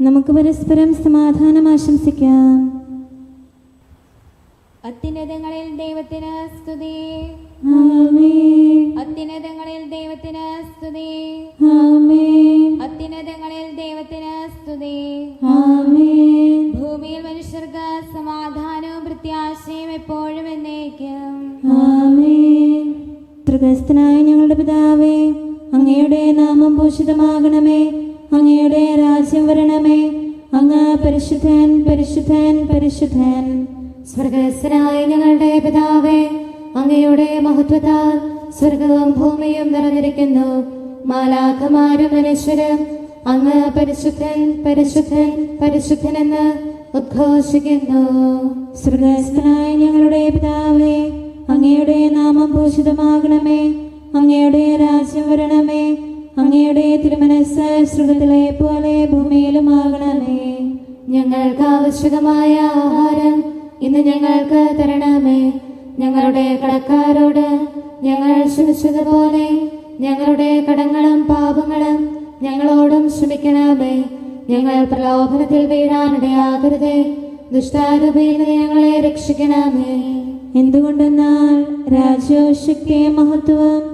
നമുക്ക് പരസ്പരം സമാധാനം ആശംസിക്കാം. അത്യുന്നതങ്ങളിൽ ദൈവത്തിന് സ്തുതി. ആമേൻ. അത്യുന്നതങ്ങളിൽ ദൈവത്തിന് സ്തുതി. ആമേൻ. അത്യുന്നതങ്ങളിൽ ദൈവത്തിന് സ്തുതി. ഭൂമിയിൽ മനുഷ്യർക്ക് സമാധാനവും പ്രത്യാശയും എപ്പോഴും എന്നേക്കും. സ്വർഗസ്ഥനായ ഞങ്ങളുടെ പിതാവേ അങ്ങയുടെ നാമം ഭൂഷിതമാകണമേ അങ്ങയുടെ രാജ്യം വരണമേ. അങ്ങ് പരിശുദ്ധൻ പരിശുദ്ധൻ പരിശുദ്ധൻ. സ്വർഗസ്ഥനായ ഞങ്ങളുടെ പിതാവേ അങ്ങയുടെ മഹത്വത്താൽ സ്വർഗവും ഭൂമിയും നിറഞ്ഞിരിക്കുന്നു. മാലാഖമാരും മനുഷ്യരും അങ്ങ് പരിശുദ്ധൻ പരിശുദ്ധൻ പരിശുദ്ധൻ എന്ന് ഉദ്ഘോഷിക്കുന്നു. സ്വർഗസ്ഥനായ ഞങ്ങളുടെ പിതാവേ അങ്ങയുടെ നാമം ഭൂഷിതമാകണമേ അങ്ങയുടെ രാജ്യം വരണമേ. അങ്ങയുടെ തിരുമനസ് ശ്രുതത്തിലെ പോലെ ഭൂമിയിലും ആകണമേ ഞങ്ങൾക്ക് ആവശ്യകമായ ആഹാരം ഇന്ന് ഞങ്ങൾക്ക് തരണമേ. ഞങ്ങളുടെ കടക്കാരോട് ഞങ്ങൾ ക്ഷമിച്ചതുപോലെ ഞങ്ങളുടെ കടങ്ങളും പാപങ്ങളും ഞങ്ങളോടും ക്ഷമിക്കണമേ. ഞങ്ങൾ പ്രലോഭനത്തിൽ വീഴാനിടയാകരുതേ ദുഷ്ടാരൂപയിൽ ഞങ്ങളെ രക്ഷിക്കണമേ. എന്തുകൊണ്ടെന്നാൽ രാജ്യവും മഹത്വം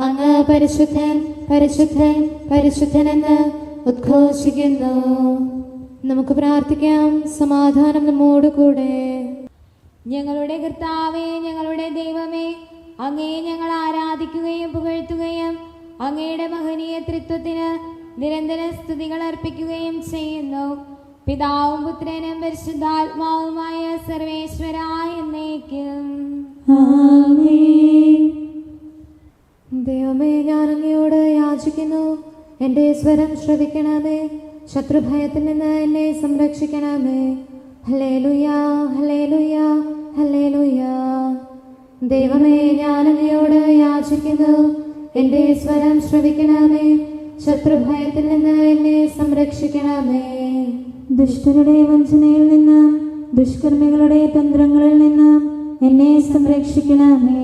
അങ്ങ് പരിശുദ്ധൻ പരിശുദ്ധൻ പരിശുദ്ധനെന്ന് ഉദ്ഘോഷിക്കുന്നു. നമുക്ക് പ്രാർത്ഥിക്കാം. സമാധാനം നമ്മോട് കൂടെ. ഞങ്ങളുടെ കർത്താവേ ഞങ്ങളുടെ ദൈവമേ അങ്ങയെ ഞങ്ങൾ ആരാധിക്കുകയും പുകഴ്ത്തുകയും അങ്ങയുടെ മഹനീയ തൃത്വത്തിന് നിരന്തര സ്തുതികൾ അർപ്പിക്കുകയും ചെയ്യുന്നു. പിതാവും പുത്രനും പരിശുദ്ധാത്മാവുമായ സർവേശ്വരായ എന്നേക്കും. എന്റെ സ്വരം ശ്രവിക്കണമേ. ശത്രുഭയത്തിൽ നിന്ന് എന്നെ സംരക്ഷിക്കണമേ. ഹലേ ലുയാ ഹലേ ലുയാ ഹലേ ലുയാ ദൈവമേ ഞാൻ അങ്ങയോട് യാചിക്കുന്നു. എന്റെ സ്വരം ശ്രവിക്കണമേ. ശത്രുഭയത്തിൽ നിന്ന് എന്നെ സംരക്ഷിക്കണമേ. ദുഷ്ടരുടെ വഞ്ചനയിൽ നിന്നും ദുഷ്കർമ്മികളുടെ തന്ത്രങ്ങളിൽ നിന്നും എന്നെ സംരക്ഷിക്കണമേ.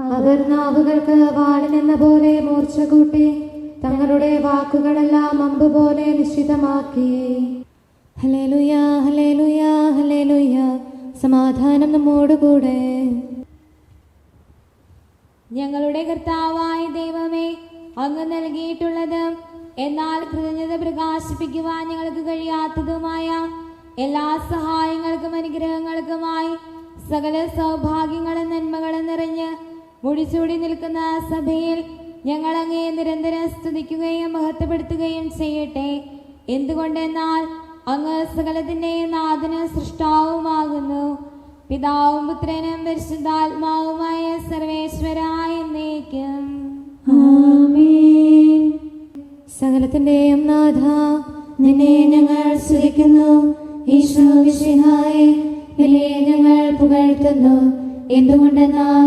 അവർ നാവുകൾക്ക് വാളിനെന്ന പോലെ മൂർച്ച കൂട്ടി തങ്ങളുടെ വാക്കുകളെല്ലാം അമ്പ് പോലെ നിശ്ചിതമാക്കി. ഹലേലുയാ ഹലേലുയാ ഹലേലുയാ സമാധാനം നമ്മോടുകൂടെ ഞങ്ങളുടെ കർത്താവായ ദൈവമേ അങ്ങ് നൽകിയിട്ടുള്ളത് എന്നാൽ കൃതജ്ഞത പ്രകാശിപ്പിക്കുവാൻ ഞങ്ങൾക്ക് കഴിയാത്തതുമായ എല്ലാ സഹായങ്ങൾക്കും അനുഗ്രഹങ്ങൾക്കുമായി സകല സൗഭാഗ്യങ്ങളും നന്മകളും നിറഞ്ഞ് മുടിച്ചൂടി നിൽക്കുന്ന സഭയിൽ ഞങ്ങൾ അങ്ങയെ നിരന്തരം സ്തുതിക്കുകയും മഹത്വപ്പെടുത്തുകയും ചെയ്യട്ടെ. എന്തുകൊണ്ടെന്നാൽ അങ്ങ് സകലത്തിന്റെയും നാഥന സൃഷ്ടാവുമാകുന്നു. പിതാവും പുത്രനും പരിശുദ്ധാത്മാവുമായ സർവേശ്വരായ എന്നേക്കും സകലത്തിന്റെയും നാഥ നിന്നെ ഞങ്ങൾ സ്തുതിക്കുന്നു. ഈശോ വിശിഹായെ നിന്നെ ഞങ്ങൾ പുകഴ്ത്തുന്നു. എന്തുകൊണ്ടെന്നാൽ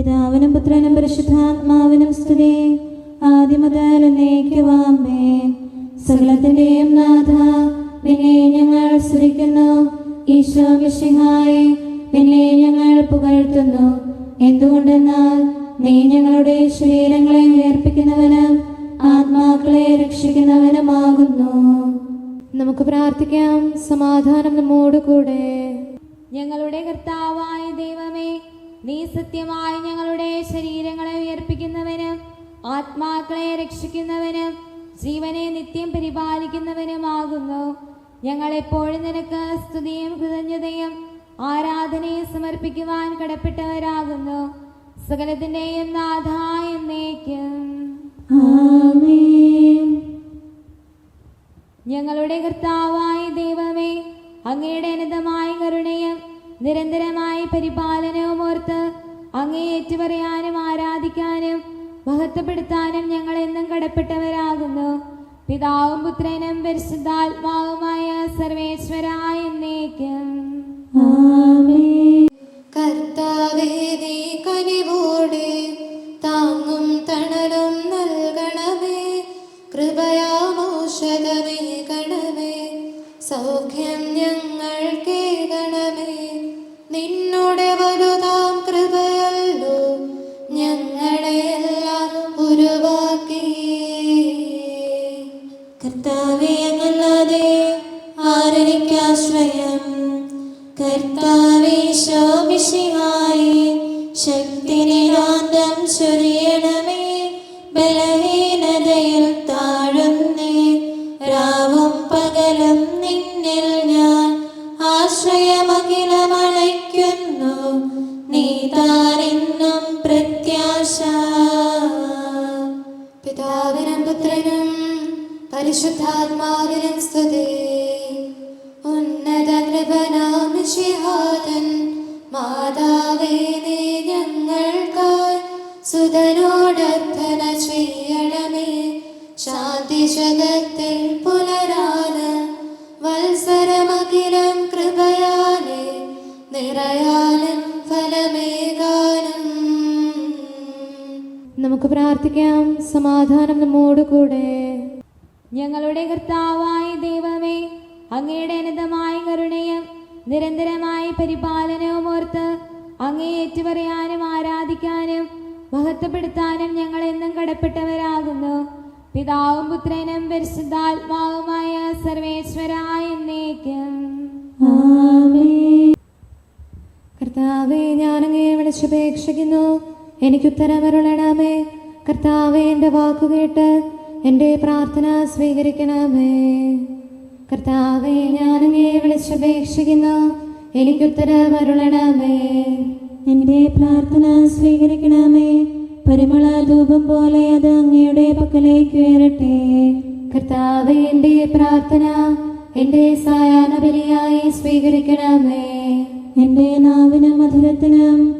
പിതാവിനും പുത്രനും പരിശുദ്ധാത്മാവിനും സ്തുതി. ആദ്യം മുതൽ എന്നേക്കുവാമേൻ സകലത്തിന്റെയും നാഥ പിന്നെ ഞങ്ങൾ സ്തുതിക്കുന്നു. ഈശോ മിശിഹായെ പിന്നെ ഞങ്ങൾ പുകഴ്ത്തുന്നു. എന്തുകൊണ്ടെന്നാൽ നീ ഞങ്ങളുടെ ശരീരങ്ങളെ ഉയർപ്പിക്കുന്നവനും ആത്മാക്കളെ രക്ഷിക്കുന്നവനുമാകുന്നു. നമുക്ക് പ്രാർത്ഥിക്കാം. സമാധാനം നമ്മോടുകൂടെ. ഞങ്ങളുടെ കർത്താവായ ദൈവമേ നീ സത്യമായി ഞങ്ങളുടെ ശരീരങ്ങളെ ഉയർപ്പിക്കുന്നവനും ആത്മാക്കളെ രക്ഷിക്കുന്നവനും ജീവനെ നിത്യം പരിപാലിക്കുന്നവനുമാകുന്നു. ഞങ്ങൾ എപ്പോഴും നിനക്ക് സ്തുതിയും കൃതജ്ഞതയും ആരാധനയും സമർപ്പിക്കുവാൻ കടപ്പെട്ടവരാകുന്നു. സകലത്തിന്റെയും നാഥ എന്നേക്കും. ഞങ്ങളുടെ കർത്താവായ ദൈവമേ അങ്ങയുടെ അനന്തമായ കരുണയും നിരന്തരമായ പരിപാലനവും ഓർത്ത് അങ്ങേ ഏറ്റുപറയാനും ആരാധിക്കാനും മഹത്വപ്പെടുത്താനും ഞങ്ങൾ എന്നും കടപ്പെട്ടവരാകുന്നു. പിതാവും പുത്രനും പരിശുദ്ധാത്മാവുമായ സർവേശ്വരായ പിതാവിനും പുത്രനും പരിശുദ്ധാത്മാവിനും സ്തുതി. ഉന്നത കൃപനാമിഷിഹാതൻ മാതാവേ നീ ഞങ്ങൾക്കായി സുതനോടർത്ഥന ചെയ്യണമേ. ശാന്തി ശതത്തിൽ പുലരാന് വത്സരമകിലം കൃപയാലെ നിറയാനും നമുക്ക് പ്രാർത്ഥിക്കാം. സമാധാനം നമ്മോട് കൂടെ. ഞങ്ങളുടെ കർത്താവായ ദൈവമേ അങ്ങയുടെ അനന്തമായ കരുണയും നിരന്തരമായ പരിപാലനവും ഓർത്ത് അങ്ങേ ഏറ്റുപറയാനും ആരാധിക്കാനും മഹത്വപ്പെടുത്താനും ഞങ്ങൾ എന്നും കടപ്പെട്ടവരാകുന്നു. പിതാവും പുത്രനും പരിശുദ്ധാത്മാവുമായ സർവേശ്വരായ എന്നേക്കും. കർത്താവെ ഞാനങ്ങേ വിളിച്ചപേക്ഷിക്കുന്നു. എനിക്കുത്തരമരുളണമേ. കർത്താവെ എന്റെ വാക്കുകേട്ട് എന്റെ പ്രാർത്ഥന സ്വീകരിക്കണമേ. കർത്താവെ ഞാനങ്ങേ വിളിച്ചപേക്ഷിക്കുന്നു എനിക്കുത്തരമരുളണമേ. എന്റെ പ്രാർത്ഥന സ്വീകരിക്കണമേ. പരിമള ധൂപം പോലെ അത് അങ്ങയുടെ പക്കലേക്ക് ഉയരട്ടെ. കർത്താവെ എന്റെ പ്രാർത്ഥന എന്റെ സായാഹ്ന ബലിയായി സ്വീകരിക്കണമേ. എന്റെ നാവിനും മധുരത്തിനും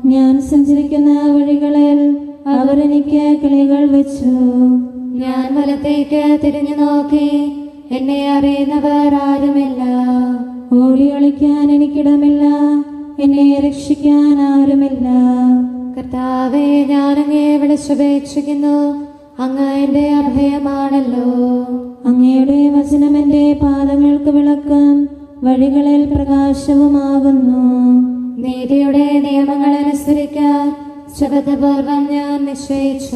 സഞ്ചരിക്കുന്ന വഴികളിൽ അവർ എനിക്ക് കിളികൾ വെച്ചു. ഞാൻ വലത്തേക്ക് തിരിഞ്ഞു നോക്കി. എന്നെ അറിയുന്നവർ ആരുമില്ല. ഓടി ഒളിക്കാൻ എനിക്കിടമില്ല. എന്നെ രക്ഷിക്കാൻ ആരുമില്ല. കർത്താവെ ഞാനങ്ങേ വിളിച്ചപേക്ഷിക്കുന്നു. അങ്ങ് എന്റെ അഭയമാണല്ലോ. അങ്ങയുടെ വചനം എന്റെ പാദങ്ങൾക്ക് വിളക്കം. വഴികളിൽ പ്രകാശവുമാകുന്നു. നീതിയുടെ നിയമങ്ങൾ അനുസരിക്കാൻ ശബദപൂർവം ഞാൻ നിശ്ചയിച്ചു.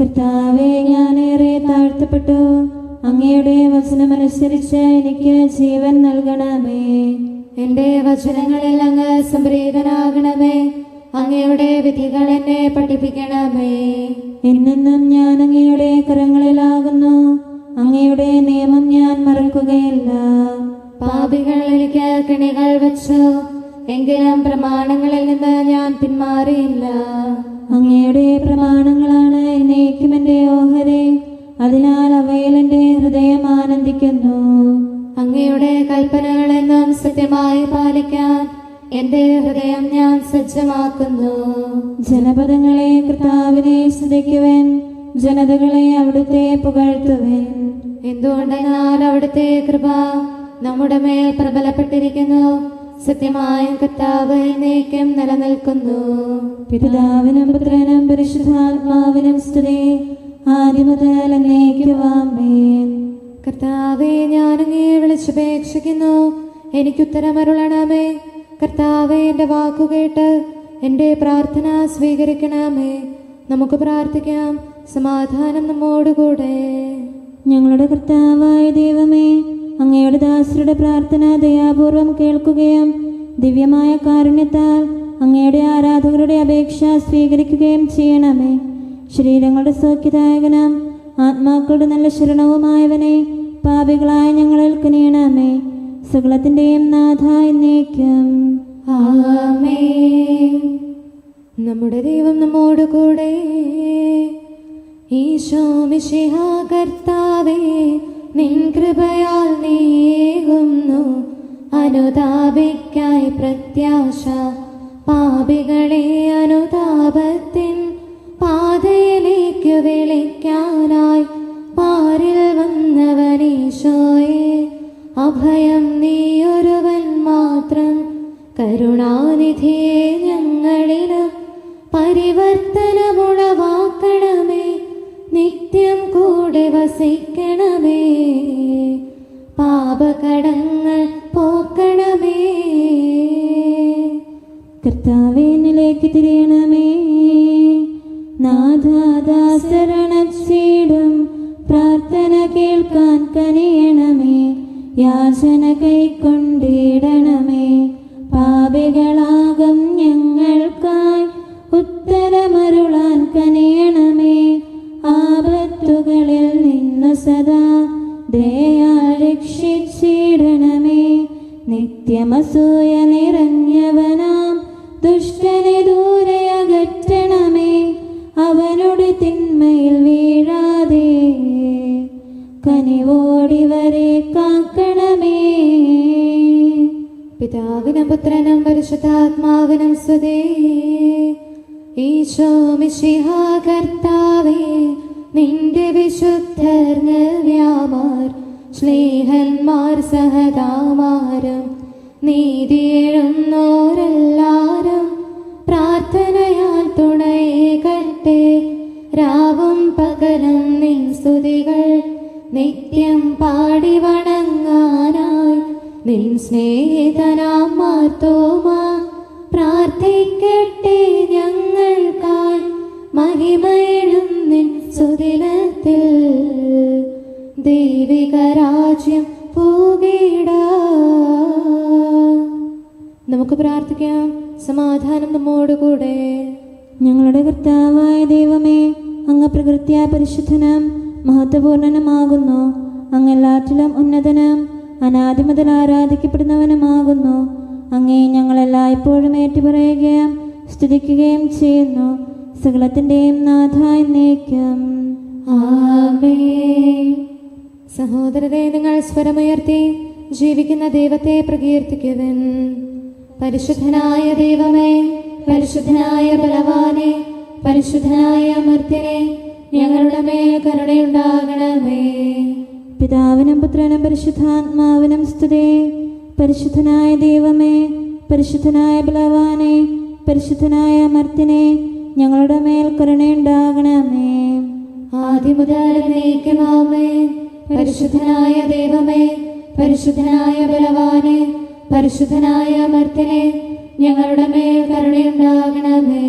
കർത്താവെ ഞാനേറെ താഴ്ത്തപ്പെട്ടു. അങ്ങയുടെ വചനമനുസരിച്ച് എനിക്ക് ജീവൻ നൽകണമേ. എന്റെ വചനങ്ങളിൽ അങ്ങ് സംപ്രീതനാകണമേ. അങ്ങയുടെ വിധികൾ എന്നെ പഠിപ്പിക്കണമേ. എന്നെന്നും ഞാൻ അങ്ങയുടെ നമ്മുടെ മേൽ പ്രബലപ്പെട്ടിരിക്കുന്നു. സത്യമായും കർത്താവ് എന്നേക്കും നിലനിൽക്കുന്നു. പിതാവിനും പുത്രനും പരിശുദ്ധാത്മാവിനും സ്തുതി. ആദ്യം മുതൽ എന്നേക്കുവാമേൻ കർത്താവെ ഞാനങ്ങേ വിളിച്ചപേക്ഷിക്കുന്നു. എനിക്കുത്തരമരുളണമേ കർത്താവെ എന്റെ വാക്കുകേട്ട് എന്റെ പ്രാർത്ഥന സ്വീകരിക്കണമേ. നമുക്ക് പ്രാർത്ഥിക്കാം. സമാധാനം നമ്മോടുകൂടെ. ഞങ്ങളുടെ കർത്താവായ ദൈവമേ അങ്ങയുടെ ദാസരുടെ പ്രാർത്ഥന ദയാപൂർവം കേൾക്കുകയും ദിവ്യമായ കാരുണ്യത്താൽ അങ്ങയുടെ ആരാധകരുടെ അപേക്ഷ സ്വീകരിക്കുകയും ചെയ്യണമേ. ശരീരങ്ങളുടെ സൗഖ്യദായകനാം ആത്മാക്കളുടെ നല്ല ശരണവുമായവനെ പാപികളായ ഞങ്ങളിൽ കനിയണമേ. സകലത്തിന്റെയും നാഥ എന്നേക്കും. നമ്മുടെ ദൈവം നമ്മോട് കൂടെ. ഈശോ മിശിഹ കർത്താവേ. നിൻ കൃപയാൽ നീകുന്നു അനുതാപിക്കായി പ്രത്യാശ. പാപികളെ അനുതാപത്തിൻ പാതയിലേക്ക് വിളിക്കാനായി പാരിൽ വന്നവനീശോയെ അഭയം നീയൊരുവൻ മാത്രം. കരുണാനിധിയെ ഞങ്ങളിലും പരിവർത്തനമുളവാക്കണമേ. നിത്യം കൂടെ വസിക്കണമേ. പാപകടങ്ങൾ പോക്കണമേ. കർത്താവേനിലേക്ക് തിരിയണമേ. നാഥാദാസരണച്ചീടും പ്രാർത്ഥന കേൾക്കാൻ കനിയണമേ. യാചന കൈക്കൊണ്ടിടണമേ. പകലും നിൻ സ്തുതികൾ നിത്യം പാടി വണങ്ങാനായി. നിൻ സ്നേഹിതനാം മാർത്തോമ പ്രാർത്ഥിക്കട്ടെ ഞങ്ങൾക്കായി. മഹിമയിടും നിൻ സുദിനത്തിൽ. ദൈവിക രാജ്യം പോകേട. നമുക്ക് പ്രാർത്ഥിക്കാം. സമാധാനം നമ്മോടുകൂടെ. ഞങ്ങളുടെ കർത്താവായ ദൈവമേ അങ്ങ് പ്രകൃത്യാ പരിശുദ്ധനും മഹത്വപൂർണനുമാകുന്നു. അങ്ങ് എല്ലാറ്റിലും ഉന്നതനും അനാദി മുതൽ ആരാധിക്കപ്പെടുന്നവനുമാകുന്നു. അങ്ങേ ഞങ്ങളെല്ലായ്പ്പോഴും ഏറ്റുപറയുകയും സ്തുതിക്കുകയും ചെയ്യുന്നു. സകലത്തിന്റെയും നാഥ എന്നേക്കും. സഹോദരതെ നിങ്ങൾ സ്വരമുയർത്തി ജീവിക്കുന്ന ദൈവത്തെ പ്രകീർത്തിക്കുവൻ. പരിശുദ്ധനായ ദൈവമേ പരിശുദ്ധനായ ബലവാനെ പരിശുദ്ധനായ അമർത്യനെ ഞങ്ങളുടെ മേൽ കരുണയുണ്ടാകണമേ. പിതാവിനും പുത്രനും പരിശുദ്ധാത്മാവിനും സ്തുതി. പരിശുദ്ധനായ ദൈവമേ പരിശുദ്ധനായ ബലവാനെ പരിശുദ്ധനായ അമർത്തിനെ ഞങ്ങളുടെ മേൽ കരുണയുണ്ടാകണമേ. ആദ്യം മുതൽ പരിശുദ്ധനായ ദൈവമേ പരിശുദ്ധനായ ബലവാനെ പരിശുദ്ധനായ അമർത്തിനെ ഞങ്ങളുടെ മേൽ കരുണയുണ്ടാകണമേ.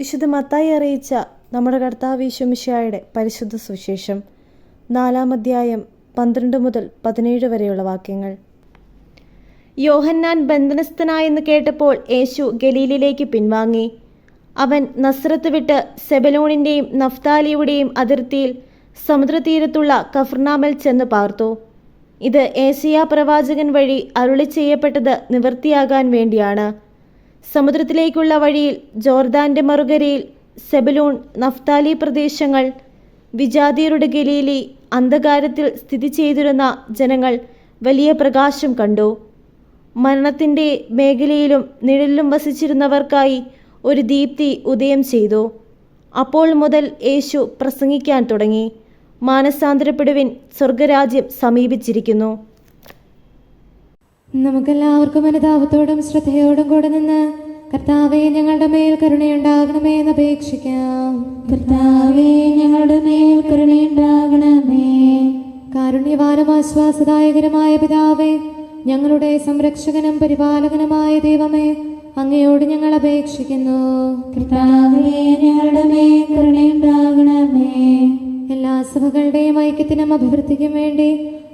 വിശുദ്ധ മത്തായി അറിയിച്ച നമ്മുടെ കർത്താവ് ഈശോമിശിഹായുടെ പരിശുദ്ധ സുവിശേഷം നാലാം അധ്യായം പന്ത്രണ്ട് മുതൽ പതിനേഴ് വരെയുള്ള വാക്യങ്ങൾ. യോഹന്നാൻ ബന്ധനസ്ഥനായെന്ന് കേട്ടപ്പോൾ യേശു ഗലീലിലേക്ക് പിൻവാങ്ങി. അവൻ നസ്രത്ത് വിട്ട് സെബലോണിന്റെയും നഫ്താലിയുടെയും അതിർത്തിയിൽ സമുദ്രതീരത്തുള്ള കഫർനാമൽ ചെന്ന് പാർത്തു. ഇത് ഏസിയ പ്രവാചകൻ വഴി അരുളി ചെയ്യപ്പെട്ടത് നിവൃത്തിയാകാൻ വേണ്ടിയാണ്. സമുദ്രത്തിലേക്കുള്ള വഴിയിൽ ജോർദാന്റെ മറുകരയിൽ സെബലൂൺ നഫ്താലി പ്രദേശങ്ങൾ വിജാതിയരുടെ ഗലീലി അന്ധകാരത്തിൽ സ്ഥിതി ചെയ്തിരുന്ന ജനങ്ങൾ വലിയ പ്രകാശം കണ്ടു. മരണത്തിന്റെ മേഖലയിലും നിഴലിലും വസിച്ചിരുന്നവർക്കായി ഒരു ദീപ്തി ഉദയം ചെയ്തു. അപ്പോൾ മുതൽ യേശു പ്രസംഗിക്കാൻ തുടങ്ങി. മാനസാന്തരപ്പെടുവിൻ സ്വർഗരാജ്യം സമീപിച്ചിരിക്കുന്നു. നമുക്കെല്ലാവർക്കും അനുതാപത്തോടും ശ്രദ്ധയോടും കൂടെ നിന്ന് കർത്താവെ ഞങ്ങളുടെ മേൽ കരുണയുണ്ടാകണമേ എന്ന് അപേക്ഷിക്കാം. കർത്താവെ ഞങ്ങളുടെ മേൽ കരുണയുണ്ടാകണമേ. കാരുണ്യവാനും ആശ്വാസദായകരമായ പിതാവേ ഞങ്ങളുടെ സംരക്ഷകനും പരിപാലകനുമായ ദൈവമേ അങ്ങയോട് ഞങ്ങൾ അപേക്ഷിക്കുന്നു. കർത്താവേ ഞങ്ങളുടെ മേൽ കരുണയുണ്ടാകണമേ. എല്ലാ സഭകളുടെയും ഐക്യത്തിനും അഭിവൃദ്ധിക്കും വേണ്ടി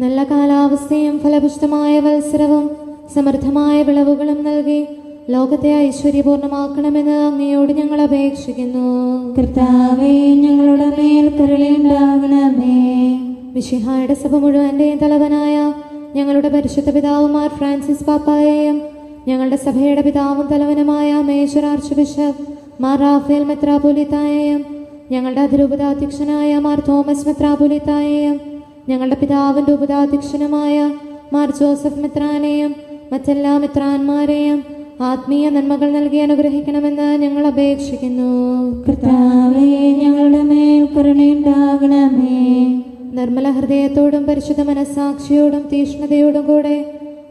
നല്ല കാലാവസ്ഥയും ഫലപുഷ്ടമായ മത്സരവും സമൃദ്ധമായ വിളവുകളും നൽകി ലോകത്തെ ഐശ്വര്യപൂർണമാക്കണമെന്ന് അങ്ങയോട് ഞങ്ങൾ അപേക്ഷിക്കുന്നു. കർത്താവേ ഞങ്ങളുടെ മേൽ കരുണയുണ്ടാകണമേ. മിഷിഹായുടെ സഭ മുഴുവന്റെയും തലവനായ ഞങ്ങളുടെ പരിശുദ്ധ പിതാവുമാർ ഫ്രാൻസിസ് പാപ്പായെയും ഞങ്ങളുടെ സഭയുടെ പിതാവും തലവനുമായ major archbishop Mar Raphael മെത്രാപൊലിത്തായെയും ഞങ്ങളുടെ അതിരൂപതാധ്യക്ഷനായ മാർ തോമസ് മെത്രാപൊലിത്തായെയും ഞങ്ങളുടെ പിതാവിന്റെ ഉപതാധ്യക്ഷനുമായ മാർ ജോസഫ് മിത്രാനെയും മറ്റെല്ലാ മിത്രാന്മാരെയും ആത്മീയ നന്മകൾ നൽകി അനുഗ്രഹിക്കണമെന്ന് ഞങ്ങൾ അപേക്ഷിക്കുന്നു. കർത്താവേ ഞങ്ങളുടെ മേൽ കരുണയുണ്ടാകണമേ. നിർമ്മല ഹൃദയത്തോടും പരിശുദ്ധ മനസ്സാക്ഷിയോടും തീഷ്ണതയോടും കൂടെ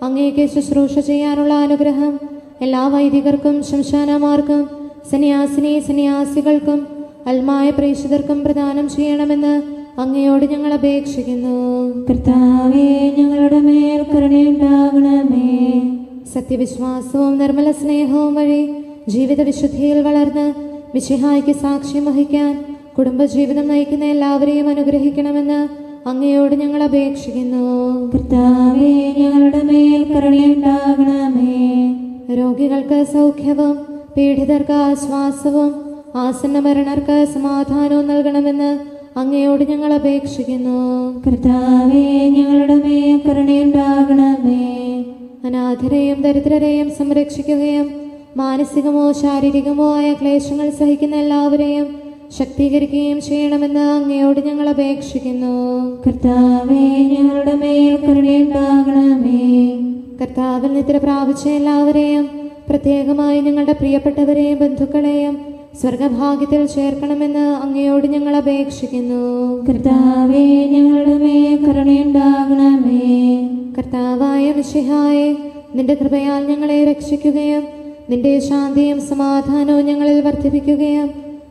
അങ്ങേക്ക് ശുശ്രൂഷ ചെയ്യാനുള്ള അനുഗ്രഹം എല്ലാ വൈദികർക്കും ശംശാനമാർക്കും സന്യാസിനി സന്യാസികൾക്കും അൽമായ പ്രേക്ഷിതർക്കും പ്രദാനം ചെയ്യണമെന്ന് അങ്ങയോട് ഞങ്ങൾ അപേക്ഷിക്കുന്നു. കർത്താവേ ഞങ്ങളുടെ മേൽ കരുണയുണ്ടാകണമേ. സത്യവിശ്വാസവും നിർമ്മല സ്നേഹവും വഴി ജീവിത വിശുദ്ധിയിൽ വളർന്ന് മിശിഹായ്ക്ക് സാക്ഷ്യം വഹിക്കാൻ കുടുംബജീവിതം നയിക്കുന്ന എല്ലാവരെയും അനുഗ്രഹിക്കണമെന്ന് അങ്ങയോട് ഞങ്ങൾ അപേക്ഷിക്കുന്നു. കർത്താവേ ഞങ്ങളുടെ മേൽ കരുണയുണ്ടാകണമേ. രോഗികൾക്ക് സൗഖ്യവും പീഡിതർക്ക് ആശ്വാസവും ആസന്ന മരണർക്ക് സമാധാനവും നൽകണമെന്ന് അങ്ങയോട് ഞങ്ങൾ അപേക്ഷിക്കുന്നു. കർത്താവേ ഞങ്ങളുടെ മേൽ കരുണയുണ്ടാകണമേ. അനാഥരെയും ദരിദ്രരെയും സംരക്ഷിക്കുകയും മാനസികമോ ശാരീരികമോ ആയ ക്ലേശങ്ങൾ സഹിക്കുന്ന എല്ലാവരെയും ശക്തീകരിക്കുകയും ചെയ്യണമെന്ന് അങ്ങയോട് ഞങ്ങൾ അപേക്ഷിക്കുന്നു. കർത്താവേ ഞങ്ങളുടെ മേൽ കരുണയുണ്ടാകണമേ. കർത്താവിൽ നിദ്ര പ്രാപിച്ച എല്ലാവരെയും പ്രത്യേകമായി ഞങ്ങളുടെ പ്രിയപ്പെട്ടവരെയും ബന്ധുക്കളെയും സ്വർഗഭാഗ്യത്തിൽ ചേർക്കണമെന്ന് അങ്ങയോട് ഞങ്ങൾ അപേക്ഷിക്കുന്നു. കർത്താവേ ഞങ്ങളുടെ മേൽ കരുണയുണ്ടാകണമേ. കർത്താവായ മിശിഹായെ നിന്റെ കൃപയാൽ ഞങ്ങളെ രക്ഷിക്കുകയും നിന്റെ ശാന്തിയും സമാധാനവും ഞങ്ങളിൽ വർദ്ധിപ്പിക്കുകയും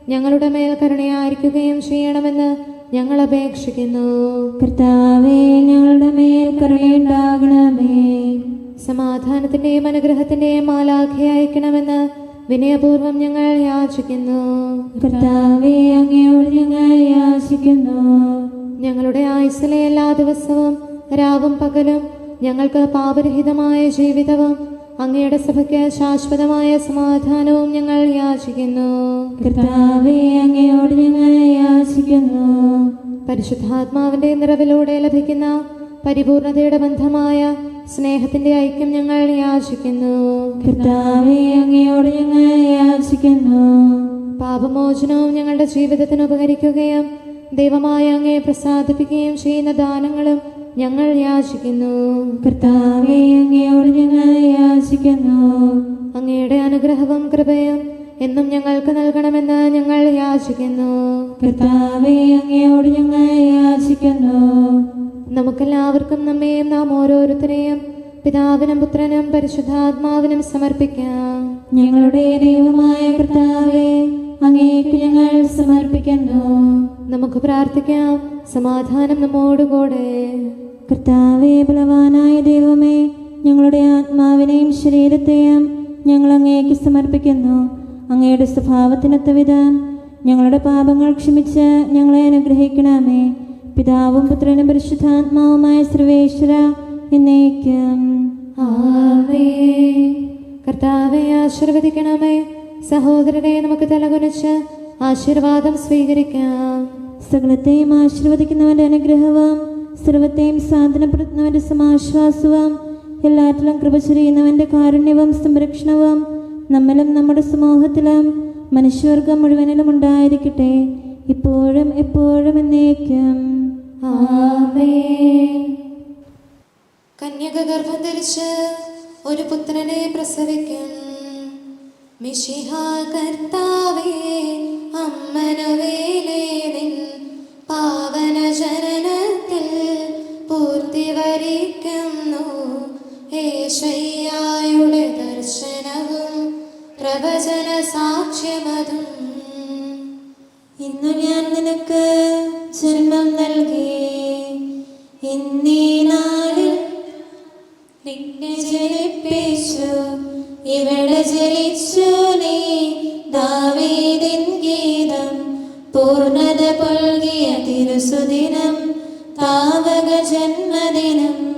ഞങ്ങളുടെ മേൽ കരുണയായിരിക്കുകയും ചെയ്യണമെന്ന് ഞങ്ങൾ അപേക്ഷിക്കുന്നു. കർത്താവേ ഞങ്ങളുടെ മേൽ കരുണയുണ്ടാകണമേ. സമാധാനത്തിന്റെയും അനുഗ്രഹത്തിന്റെയും മാലാഖയെ അയക്കണമെന്ന് വിനയപൂർവം ഞങ്ങൾ യാചിക്കുന്നു. കർത്താവേ അങ്ങയോട് ഞങ്ങൾ യാചിക്കുന്നു. ഞങ്ങളുടെ ആയുസിലെ എല്ലാ ദിവസവും രാവും പകലും ഞങ്ങൾക്ക് പാപരഹിതമായ ജീവിതവും അങ്ങയുടെ സഭയ്ക്ക് ശാശ്വതമായ സമാധാനവും ഞങ്ങൾ യാചിക്കുന്നു. കർത്താവേ അങ്ങയോട് ഞങ്ങൾ യാചിക്കുന്നു. പരിശുദ്ധാത്മാവിന്റെ നിറവിലൂടെ ലഭിക്കുന്ന പരിപൂർണതയുടെ ബന്ധമായ സ്നേഹത്തിന്റെ ഐക്യം ഞങ്ങൾ യാചിക്കുന്നു കർത്താവേ അങ്ങയോട് ഞങ്ങൾ യാചിക്കുന്നു പാപമോചനവും ഞങ്ങളുടെ ജീവിതത്തിന് ഉപകരിക്കുകയും ദൈവമായ അങ്ങയെ പ്രസാദിപ്പിക്കുകയും ചെയ്യുന്ന ദാനങ്ങളും ഞങ്ങൾ യാചിക്കുന്നു കർത്താവേ അങ്ങയോട് ഞങ്ങൾ യാചിക്കുന്നു അങ്ങയുടെ അനുഗ്രഹവും കൃപയും എന്നും ഞങ്ങൾക്ക് നൽകണമെന്ന് ഞങ്ങൾ യാചിക്കുന്നു കർത്താവേ അങ്ങയോട് ഞങ്ങൾ യാചിക്കുന്നു നമുക്കെല്ലാവർക്കും നമ്മെയും നാം ഓരോരുത്തരെയും പിതാവിനും പുത്രനും പരിശുദ്ധാത്മാവിനും സമർപ്പിക്കാം. ഞങ്ങളുടെ ദൈവമായ കർത്താവെ അങ്ങേക്ക് ഞങ്ങൾ സമർപ്പിക്കുന്നു. നമുക്ക് പ്രാർത്ഥിക്കാം. സമാധാനം നമ്മോടുകൂടെ കർത്താവെ ബലവാനായ ദൈവമേ ഞങ്ങളുടെ ആത്മാവിനെയും ശരീരത്തെയും ഞങ്ങൾ അങ്ങേക്ക് സമർപ്പിക്കുന്നു. അങ്ങയുടെ സ്വഭാവത്തിനൊത്ത വിധം ഞങ്ങളുടെ പാപങ്ങൾ ക്ഷമിച്ച് ഞങ്ങളെ അനുഗ്രഹിക്കണമേ. പിതാവും പുത്രനും പരിശുദ്ധാത്മാവുമായ സർവേശ്വര എന്നേക്കും. കർത്താവെ ആശീർവദിക്കണമേ. സഹോദരനെ നമുക്ക് തലകുനിച്ച് ആശീർവാദം സ്വീകരിക്കാം. സകലത്തെയും ആശീർവദിക്കുന്നവന്റെ അനുഗ്രഹവും സർവത്തെയും സാധനപ്പെടുത്തുന്നവന്റെ സമാശ്വാസവും എല്ലാറ്റിലും കൃപ ചൊരിയുന്നവന്റെ കാരുണ്യവും സംരക്ഷണവും നമ്മിലും നമ്മുടെ സമൂഹത്തിലും മനുഷ്യവർഗം മുഴുവനിലും ഉണ്ടായിരിക്കട്ടെ. ഇപ്പോഴും എപ്പോഴും എന്നേക്കും. കന്യക ഗർഭം ധരിച്ച് ഒരു പുത്രനെ പ്രസവിക്കും. മിശിഹ കർത്താവേ അമ്മനവേലേ നിൻ പാവന ജനനത്തിൽ പൂർത്തി വരിക്കുന്നു ഏശയ്യായുടെ ദർശനവും പ്രവചന സാക്ഷ്യമതും ഇന്നു ഞാൻ നിനക്ക് ജന്മം നൽകി. ഇന്നീ നാളിൽ നിന്നെ ജനിപ്പിച്ചു. ഇവിടെ ജനിച്ചു നീ. ദാവീദിൻ ഗീതം പൂർണത പൊൽകിയ തിരുസുദിനം താവക ജന്മദിനം.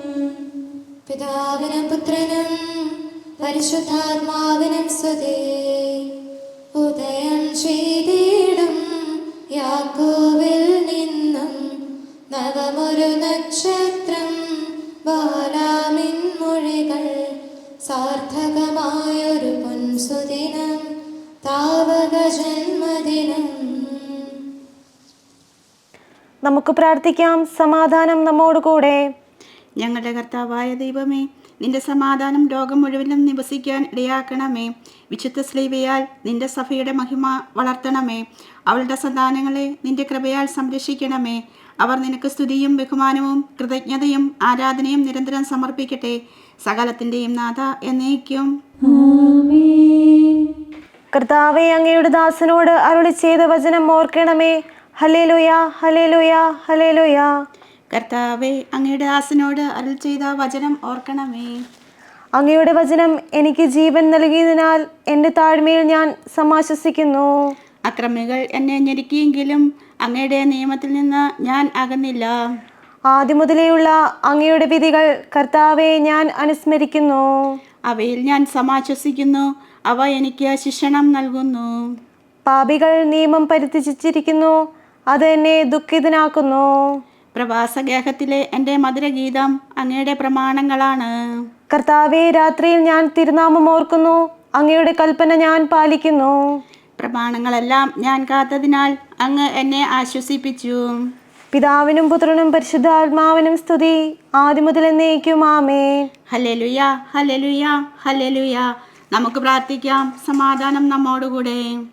പിതാവിനും പുത്രനും പരിശുദ്ധാത്മാവിനും സ്തുതി. ഉദയം ചെയ്തിടും നമുക്ക് പ്രാർത്ഥിക്കാം. സമാധാനം നമ്മോടുകൂടെ ഞങ്ങളുടെ കർത്താവായ ദൈവമേ നിന്റെ സമാധാനം ലോകം മുഴുവനും നിവസിക്കാൻ ഇടയാക്കണമേ. വിശുദ്ധ സ്ലീവയാൽ നിന്റെ സഭയുടെ മഹിമ വളർത്തണമേ. അവളുടെ സന്താനങ്ങളെ നിന്റെ കൃപയാൽ സംരക്ഷിക്കണമേ. അവർ നിനക്ക് സ്തുതിയും ബഹുമാനവും കൃതജ്ഞതയും ആരാധനയും നിരന്തരം സമർപ്പിക്കട്ടെ. സകലത്തിന്റെയും നാഥ എന്നേക്കും. കർത്താവെ അങ്ങയുടെ ദാസനോട് അരുളി ചെയ്ത വചനം ഓർക്കണമേ. ഹലേലുയ ഹലേലുയ ഹലേലുയ കർത്താവെ അങ്ങയുടെ ദാസനോട് അരുൾ ചെയ്ത വചനം ഓർക്കണമേ. അങ്ങയുടെ വചനം എനിക്ക് ജീവൻ നൽകിയതിനാൽ എന്റെ താഴ്മയിൽ ഞാൻ സമാശ്വസിക്കുന്നു. അക്രമികൾ എന്നെ ഞെരുക്കിയെങ്കിലും അങ്ങയുടെ നിയമത്തിൽ നിന്ന് ഞാൻ അകന്നില്ല. ആദ്യം മുതലേയുള്ള അങ്ങയുടെ വിധികൾ കർത്താവെ ഞാൻ അനുസ്മരിക്കുന്നു. അവയിൽ ഞാൻ സമാശ്വസിക്കുന്നു അവ എനിക്ക് ശിക്ഷണം നൽകുന്നു. പാപികൾ നിയമം പരിത്യജിച്ചിരിക്കുന്നു അത് എന്നെ ദുഃഖിതനാക്കുന്നു. പ്രവാസഗേഹത്തിലെ എന്റെ മധുരഗീതം അങ്ങയുടെ പ്രമാണങ്ങളാണ്. കർത്താവെ രാത്രിയിൽ ഞാൻ തിരുനാമം ഓർക്കുന്നു. അങ്ങയുടെ കൽപ്പന ഞാൻ പാലിക്കുന്നു. പ്രമാണങ്ങളെല്ലാം ഞാൻ കാത്തതിനാൽ അങ്ങ് എന്നെ ആശ്വസിപ്പിച്ചു. പിതാവിനും പുത്രനും പരിശുദ്ധാത്മാവിനും സ്തുതി. ആദ്യമുതൽ എന്നേക്കും ആമേ ഹലലുയ ഹല്ലേലൂയ ഹല്ലേലൂയ. നമുക്ക് പ്രാർത്ഥിക്കാം. സമാധാനം നമ്മോടുകൂടെ.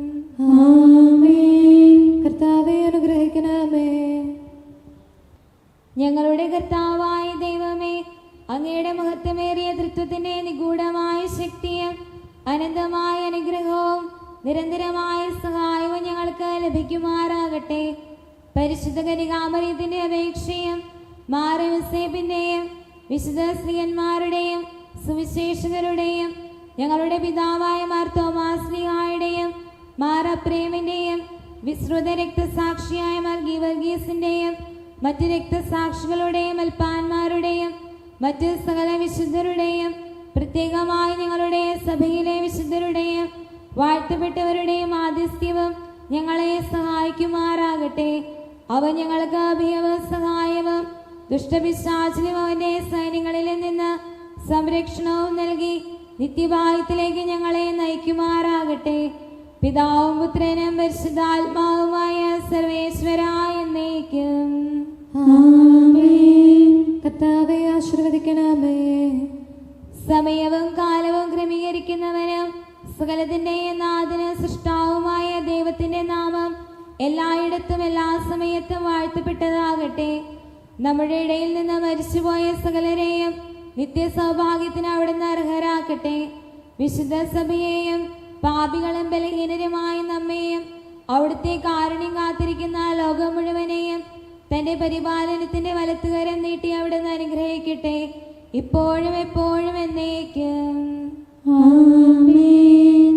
ഞങ്ങളുടെ കർത്താവായ ദൈവമേ അങ്ങയുടെ മഹത്വമേറിയ തൃത്വത്തിന്റെ നിഗൂഢമായ ശക്തിയും അനന്തമായ അനുഗ്രഹവും നിരന്തരമായ സഹായവും ഞങ്ങൾക്ക് ലഭിക്കുമാറാകട്ടെ. പരിശുദ്ധ കനികാമറിയത്തിന്റെ അപേക്ഷയും മാറിവിസേപ്പിന്റെയും വിശുദ്ധ സ്ത്രീയന്മാരുടെയും സുവിശേഷകരുടെയും ഞങ്ങളുടെ പിതാവായ മാർ അപ്രേമിന്റെയും വിശ്രുത രക്തസാക്ഷിയായ മാർ ഗീവർഗീസിന്റെയും മറ്റ് രക്തസാക്ഷികളുടെയും അൽപ്പാന്മാരുടെയും മറ്റ് സകല വിശുദ്ധരുടെയും പ്രത്യേകമായി ഞങ്ങളുടെ സഭയിലെ വിശുദ്ധരുടെയും വാഴ്ത്തപ്പെട്ടവരുടെയും ആദിത്യവും ഞങ്ങളെ സഹായിക്കുമാറാകട്ടെ. അവ ഞങ്ങൾക്ക് അഭയവും സഹായവും ദുഷ്ടപിശാചനും അവന്റെ സൈന്യങ്ങളിൽ നിന്ന് സംരക്ഷണവും നൽകി നിത്യഭാഗ്യത്തിലേക്ക് ഞങ്ങളെ നയിക്കുമാറാകട്ടെ. പിതാവും പുത്രനും പരിശുദ്ധാത്മാവുമായ സർവേശ്വരായ എന്നേക്കും. ആമേൻ. കർത്താവെ ആശീർവദിക്കണമേ. സമയവും കാലവും ക്രമീകരിക്കുന്നവനും സകലത്തിന്റെ നാഥന് സൃഷ്ടാവുമായ ദൈവത്തിന്റെ നാമം എല്ലായിടത്തും എല്ലാ സമയത്തും വാഴ്ത്തപ്പെട്ടതാകട്ടെ. നമ്മുടെ ഇടയിൽ നിന്ന് മരിച്ചുപോയ സകലരെയും നിത്യ സൗഭാഗ്യത്തിന് അവിടുന്ന് അർഹരാക്കട്ടെ. വിശുദ്ധ സഭയെയും പാപികളും ബലഹീനരുമായ നമ്മെയും അവിടുത്തെ കാരുണ്യം കാത്തിരിക്കുന്ന ലോകം മുഴുവനെയും തന്റെ പരിപാലനത്തിന്റെ വലത്തുകരം നീട്ടി അവിടെ നിന്ന് അനുഗ്രഹിക്കട്ടെ. ഇപ്പോഴും എപ്പോഴും എന്നേക്കും. ആമേൻ.